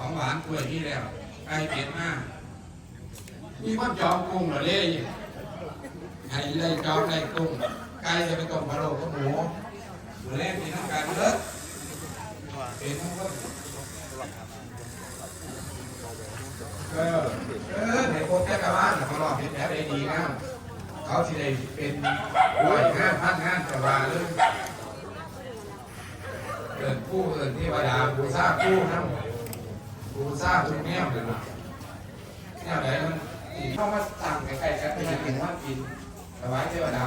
ของหวานกล้วยนี่แล้วไก่เป็ดมากมีคนจองกุ้งเหรอเล่ให้ไล่จองไล่กุ้งไก่จะไปต้มพะโล้กับหมูหมูแรกมีทั้งการเลิศเป็นทั้งคนเออเออในโคตรแก่กบ้านเขาหลอกเป็นแบบได้ดีนะเขาที่ได้เป็นร้อยห้าพันห้าแต่ว่าเรื่องเกิดผู้เกิดเทวดาบูชาผู้ทั้งหมด บูชาทุกแนวเลยนะแนวไหนมันเข้ามาสั่งไก่ๆกันเป็นอย่างว่ากินถวายเทวดา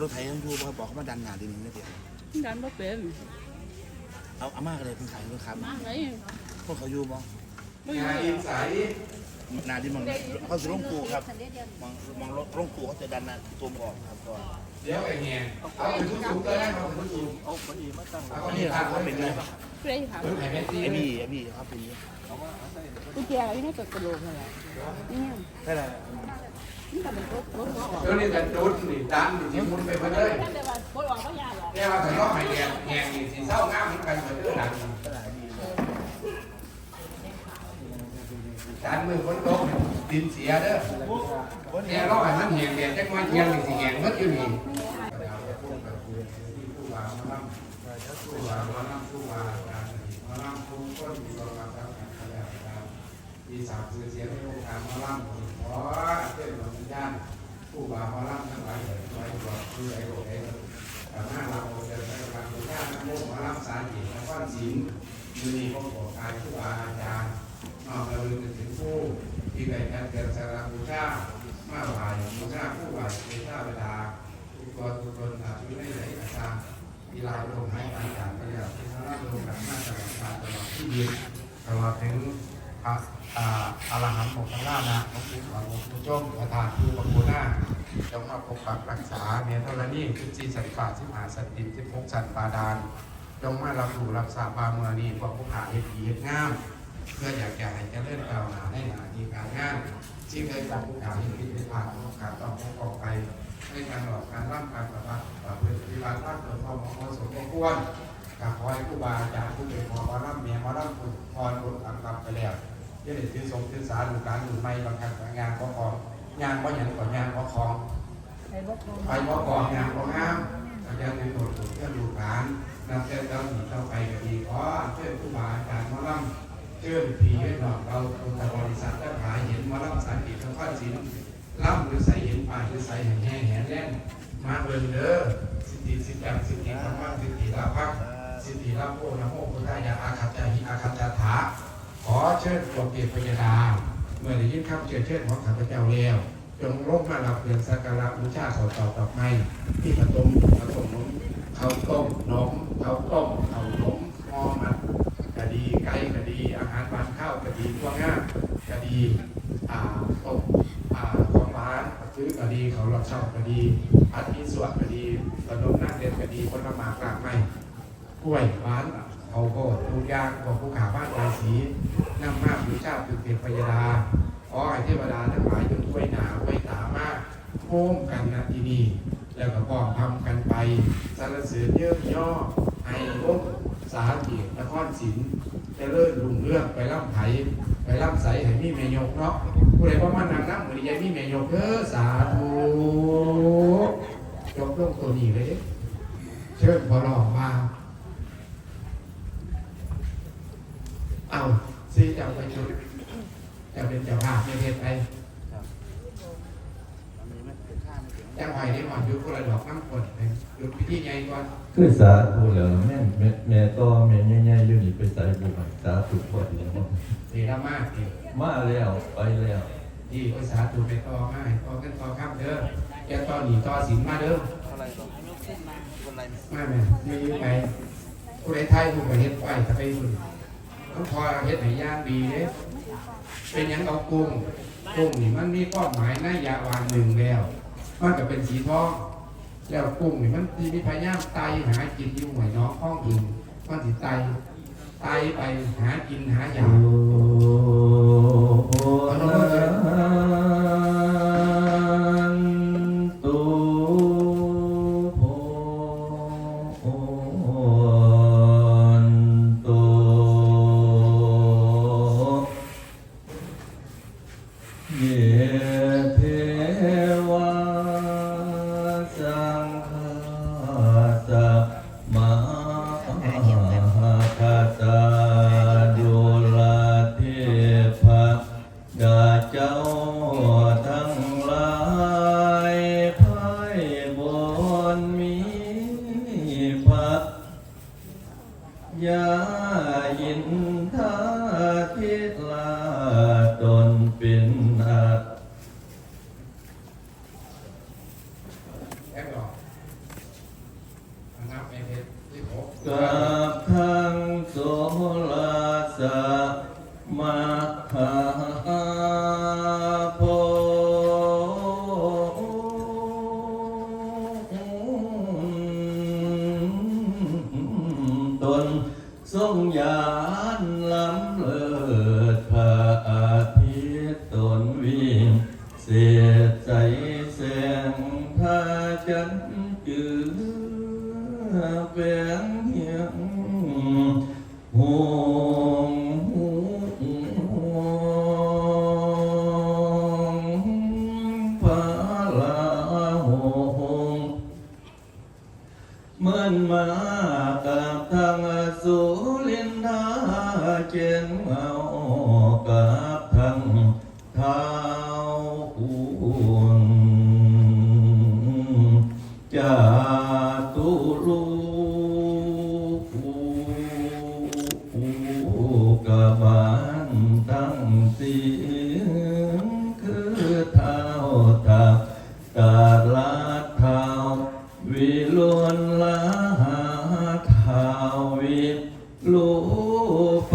รถไถยังอยู่บอกเขามาดันหนาดินนี่เดียวดันบ่เป็นเอาอาม่าก็เลยเพิ่งขายเพิ่งครับมาไงพวกเขาอยู่มั้งบ่อยู่งานอินใส นาดินมังเขาจะลงปูครับมังมังลงปูเขาจะดันนาตัวออกครับก็เดี๋ยวไอ้เงี้ยเอาไปทุกสูงก็ได้เอาไปทุกสูงเอาคนอีมาตั้งเอานี่นี่ครัทาบงเขาเขาเป็เป็นนไงไงเพื่อครับเพิ่งหายเป็นตีไอ้บี้ไอ้บี้เขาเป็นกุญแจอยู่ในกระโหลกนั่นแหละนี่ใช่ไหมนี่ก็เป็นรถรถบ่ออกเดี๋ยวนี้จะจุดนี่ดันนี่ที่มุนไปหมดเลยแต่ว่าบ่ออกบ่ยากหรอกเนี่ยว่าถ้าล้อให้แงงแงงนี่สีเศร้างามเหมือนกันเหมือนเรื่องดันตลา ดดีดันมือฝนตกดินเสียเด้อแกนี้ร้อยมันเหี่ยงเดียจักมันเหี่ยงนี่สิแหงมันอยู่นี่มีสามสื่อเสียงในวงการมาล่ำขอเจ้าหลวงย่านผู้ว่ามาล่ำทั้งหลายเลยไว้บอกคือไอ้โลกไอ้แต่หน้าเราจะไปการบูชาโมมาล่ำสารหินและก้อนสินมีพระบอกกายผู้อาจารย์ นอกจากลึกถึงผู้ที่ได้การเกิดสารบูชามาไหวบูชาผู้ไหวบูชาเวลาทุกคนทุกคนอาจจะไม่ได้อาจารย์มีลายลมหายใจอย่างไปแล้วที่เขาเล่าลงแบบมาตลอดการตลอดที่ยืนตลอดถึงพระอรหันต์หมกข้างหน้านะของผู้สอนของผู้จมประธานผู้ประโคหน้าจงมาปกปักรักษาเนธรณีคือจีสัตว์ป่าสิมหาสัตว์ดินสิบหกสัตว์ป่าดานจงมารับรู้รับทราบบาเมือนี้พวกผู้ขาเฮ็ดดีเฮ็ดงาม เพื่ออยากจะให้เจริญก้าวหน้าในหน้าที่การงานที่เคยจากผู้การที่พิพาทของการต้องออกไปในการหลอกการร่ำการปฏิบัติประพฤติปฏิบัติร่างเกิดความเหมาะสมควรกับขอให้ผู้บาอาจารย์ผู้เป็นพอมาร่ำเมียมาร่ำคุณพรบุญอันกลับไปแล้วยังได้ถือทรงถือสาดูการดูไม่บางครั้งงานก็ของงานก็อย่างก่อนงานก็ของไอ้บ่พอไปก็ของงานก็งามอาจารย์เป็นตัวถูกเพื่อดูการนำเส้นเจ้าหนีเข้าไปก็ดีขอเชิญผู้บาอาจารย์มาร่ำ เชื่อผีให้หนอกเราองค์บริษัททั้งหายเห็นมาล่ำสารกิจทั้งข้อสินล่ำหรือใส่เห็นป่าหรือใส่แห่แห่แห่แล่นมาเบิ่งเด้อสิทธิสิทธิสิทธิธรรมะสิทธิลาภสิทธิลาโภนะโมพุทธายาอาคัจจาหิอาคัจจาถาขอเชิญปกเกียรติพยาดาเมื่อได้ยินคำเชิญเชิญของข้าพเจ้าแล้วจงลงมารับเพียงสักการะบูชาขอต่อต่อไปที่ประตูประตูนมข้าต้มนมข้าต้มข้าวนมหม้อมัน คดีไก่คดีอาหารบานข้าวคดีพวก คดีอ่าต้มอ่าของหวานซื้อคดีเขาหลอกเช่าคดีพัดมีสวดคดีขนมนั่งเด็ดคดีผลไม้กลางไม้กล้วยหวานเขาโคตรทุกย่างของผู้ขาบ้านใจสีนำมาบูชาตึกเป็นพยดาขอให้เทวดาทั้งหลายจงช่วยหนาไว้ตามากโค้มกันนะที่นี่แล้วก็พร้อมทำกันไปสรรเสริญเยอะย่อให้ร่มสาเกียรตินครศิลป์จะเลิศรุ่งเรื่องไปร่ำไถ ร่ำใสให้มีเมยกเนาะผู้ใดว่ามันนางนั่งมือนี้ยังมีเมยกเออสาธุยกลงตัวนี้เลยเด้เชิญพอรอมาเอาซีเจ้าไปชุดเจะเป็นเจ้าภาพในเทศไปมีไหมเป็นข้าไม่ถึงจังไหวได้หมอนยุคคนละดอกน้ำกดเลย ยุคพิธีใหญ่ก่อนคือสาธุแล้วแม่แม่แม่ต่อแม่ใหญ่ๆอยู่นี่ไปใส่บุญสาธุพอดีแล้วเทระมาสที่มาแล้วไปแล้วที่ภาษาถูกไปต่อมาให้ต่อกันต่อข้ามเด้อแกต่อหนีต่อสินมาเด้อเท่าไรหรอคนไรมาแม่ไม่ยืมไปผู้ใดไทยผู้ก็เฮ็ดไปถ้าไปหุ่นต้องพอเฮ็ดให้ย่างดีเด้เป็นหยังเอากุ้งกุ้งนี่มันมีความหมายในยาวานหนึ่งแล้ว มันก็เป็นสีทอง แล้วกุ้งนี่มันมีพยายามไตหากินอยู่หวยน้องข้องอื่นมันสิไตไตไปหากินหาอยา รูป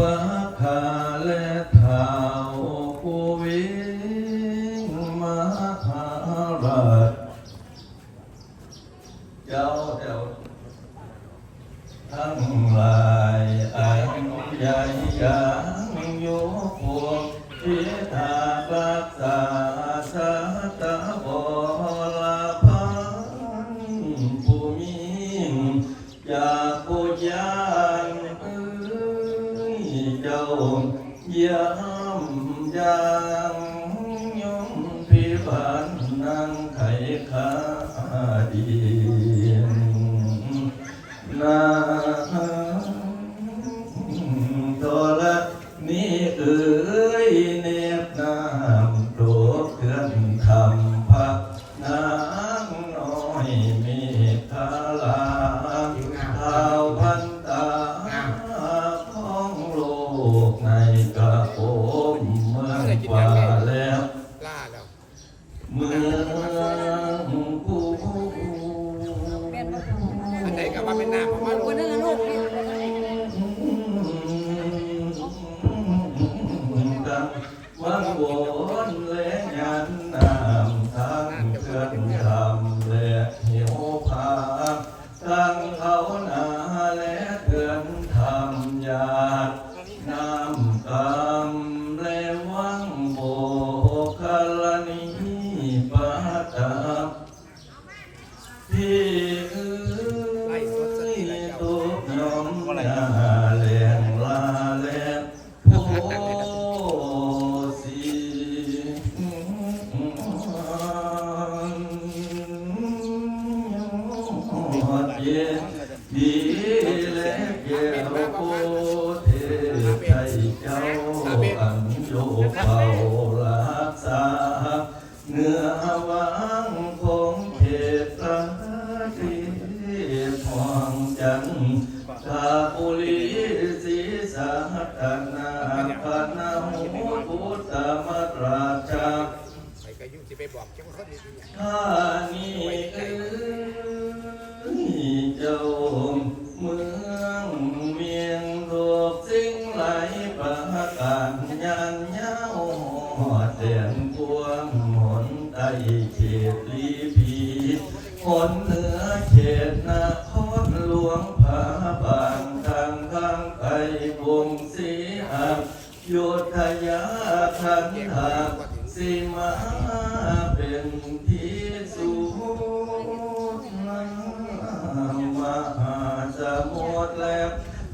na คันหาสิมาเป็นที่สุขมหาสมุทรและ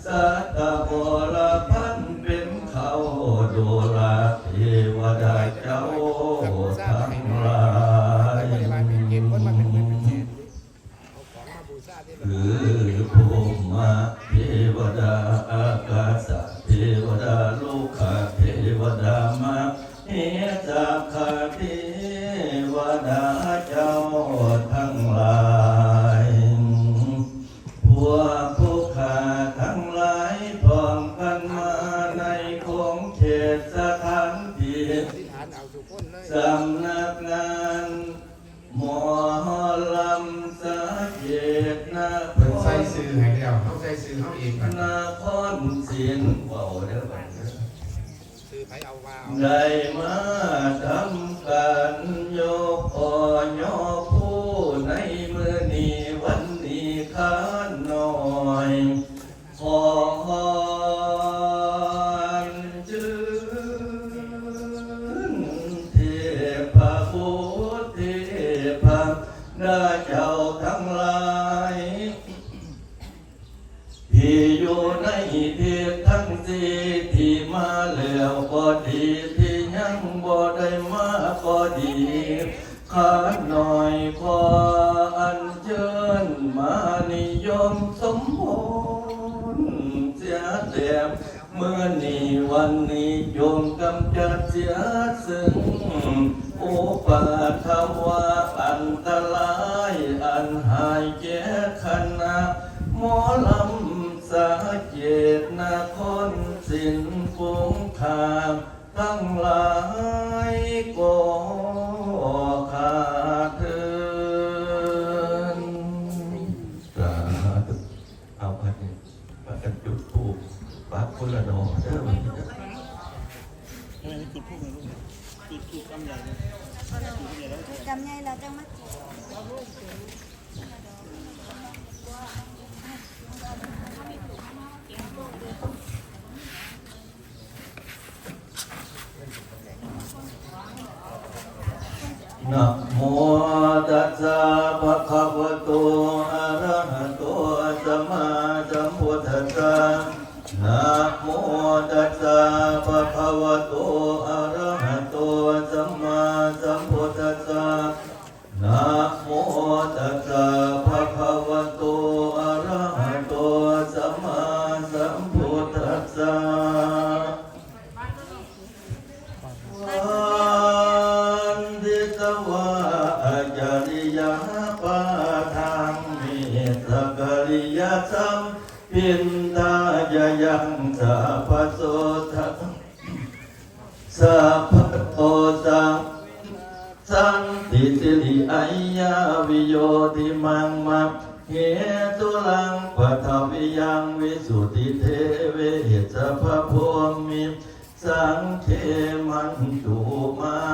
สัตตบร ตุสถานที่สำนักงานหมอลำสะเกตนาเปิใส่ซื้อให้แล้วเขาใส่ซื้อเขาเองนนาคอนเสียนเบาเด้อบัดได้มาทำกันโยกอโย ที่อยู่ในที่ทั้งสี่ที่มาแล้วก็ดีที่ยังบ่ได้มาก็ดีข้าหน่อยขออันเชิญมานิยมสมโภชเสียแต้มเมื่อนี้วันนี้โยมกำจัดเสียซึ่งโอปาทว่าอันตรายอันหายแก่ขณะหมอลำ จุดจุดกำใหญ่ เทเวสัพพโพมิ สังเทมันตุมา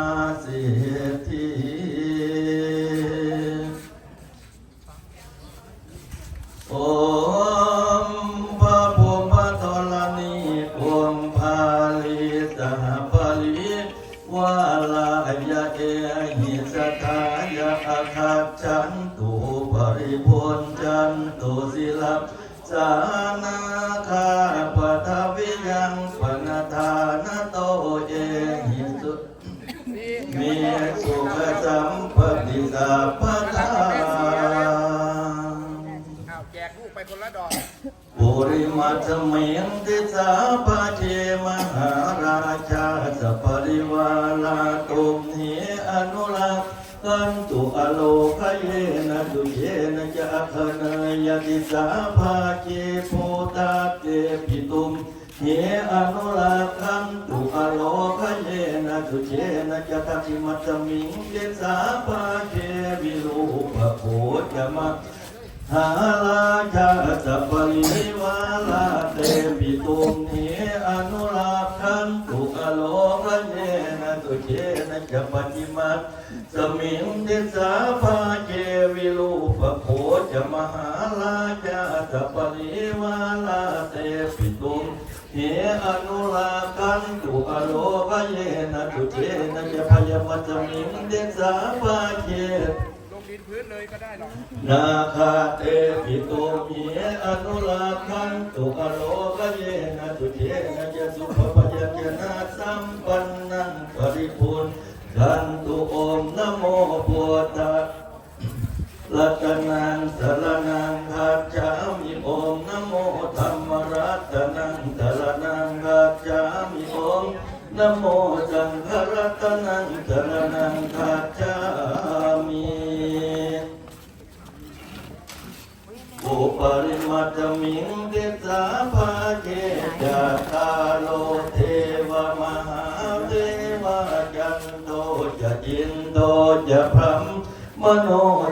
ริวาลาตุมเหอนุรักกันตุอโลคเยนะตุเยนะจะคเนยติสาภาเจโพตาเตปิตุมเหอนุรักขันตุอโลคเยนะตุเยนะจะทักิมัตมิงติสาภาเจวิรูปโภจมะหาลาชาสัพพิวาลาเตปิตุมเห เจนะจะปฏิมัตสมิงเดสาภาเจวิรูปโภจะมหาลาชาสัพพิวาลาเตปิตุเหอนุราคันตุอโลกเยนะตุเจนะจะพยมัสมิงเดสาภาเจลงพื้นเลยก็ได้หรอกนาคาเตปิโตมีอนุราคันตุอโลกเยนะตุเทนะเจสุภปัญชนะสัมปัน นกันตุโอมนโมพุทธะรัตนังสรนังคัจามิโอมนโมธรรมรัตนังสรนังคัจามิโอมนโมสังฆรัตนังสรนังคัจามิอุปริมัตมิงเดสาภา มโน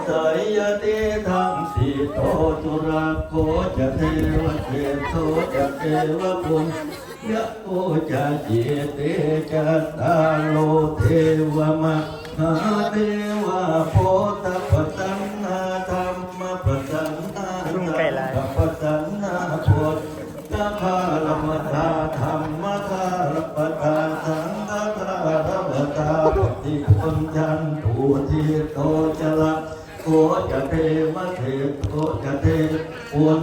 สยยติทังสิโตจุระโคจะเทวเทโทจะเทวคุณยะโอจะเจเตจะตาโลเทวมะหาเทวโพธ ทิโตจะละโคจะเทวะเทโตจะเทปุน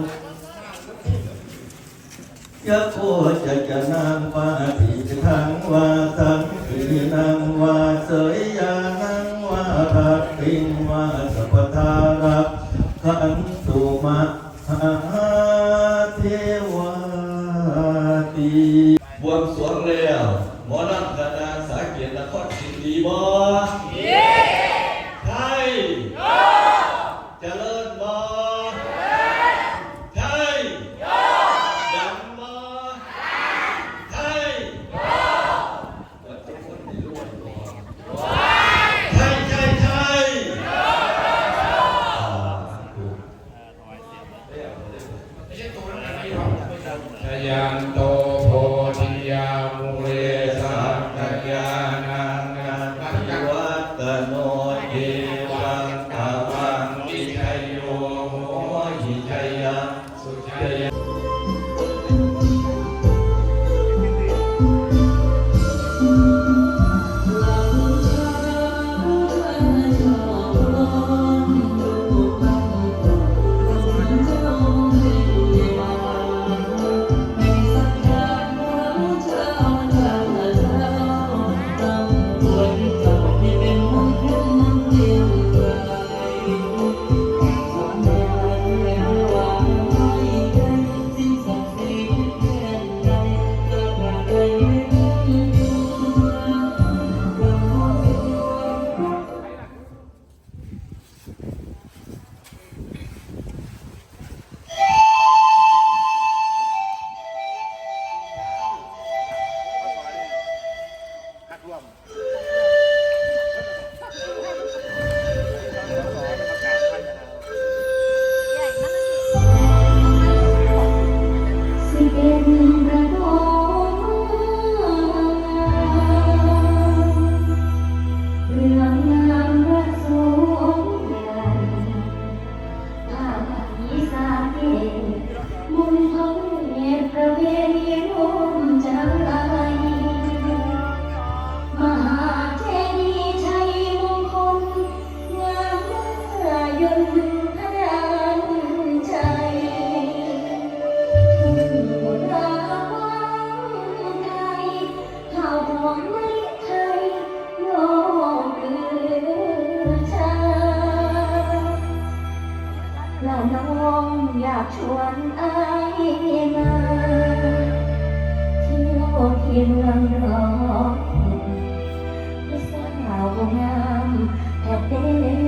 ยะโคจะจะนางวาติทังวาสังสีนางวาเสยยานังวารักติงวาสัพทารักขันตุมะหาเทวาตีบวงสรวงแล้วหมอลำคณะสาเกียรตินครศรีดีบ่เ acceptable. ละน้องอยากชวนอายมาเที่ยวที่เมืองรอนที่สาวงามแอบเด้อ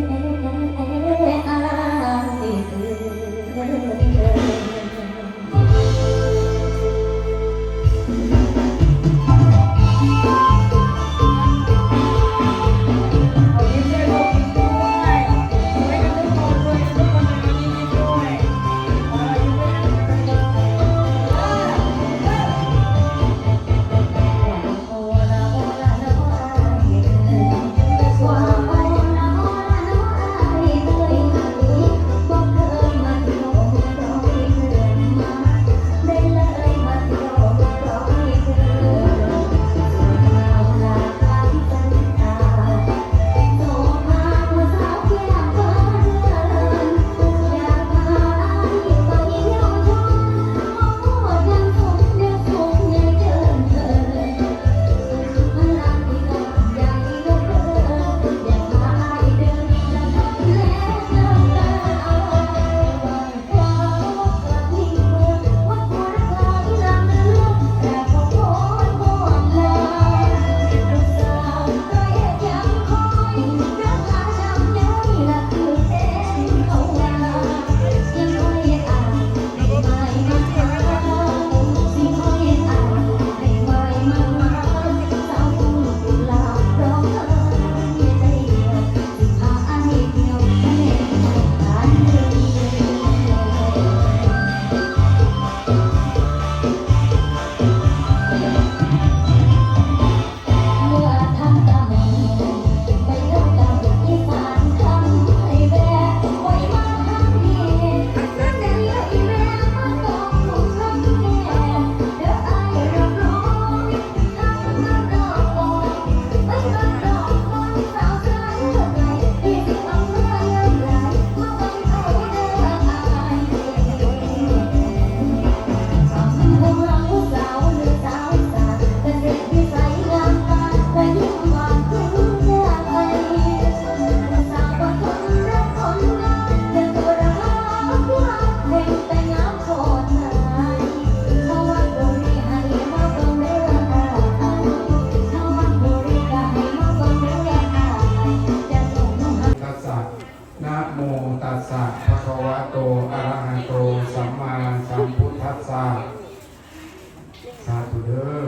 สาธุเด้อ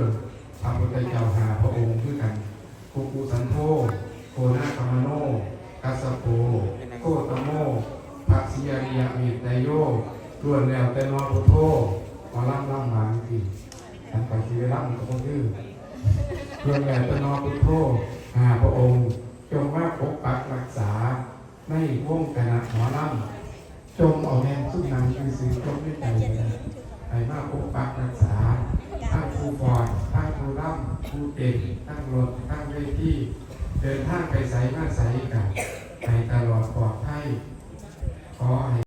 พระพุทธเจ้าหาพระองค์คือกันกุกุสันโธโกนาคามโนกัสโปโคตโมภะสิยริยเมตไตโยล้วนแล้วแต่นอพุทโธหมาล่ำล่ำมาที่ท่านไปที่ล่ำก็บ่คือล้วนแล้วแต่นอพุทโธหาพระองค์ จงมาปกปักรักษาในวงคณะหมอลำจงเอาแนวสุดนังคือสื่อจงไม่ใจ ไปมาปกปักรักษาตั้งครูฟอยตั้งครูร่ำครูเด็กตั้งรถตั้งเวทีเดินทางไปใสมาใสกันไปตลอดปลอดภัยขอให้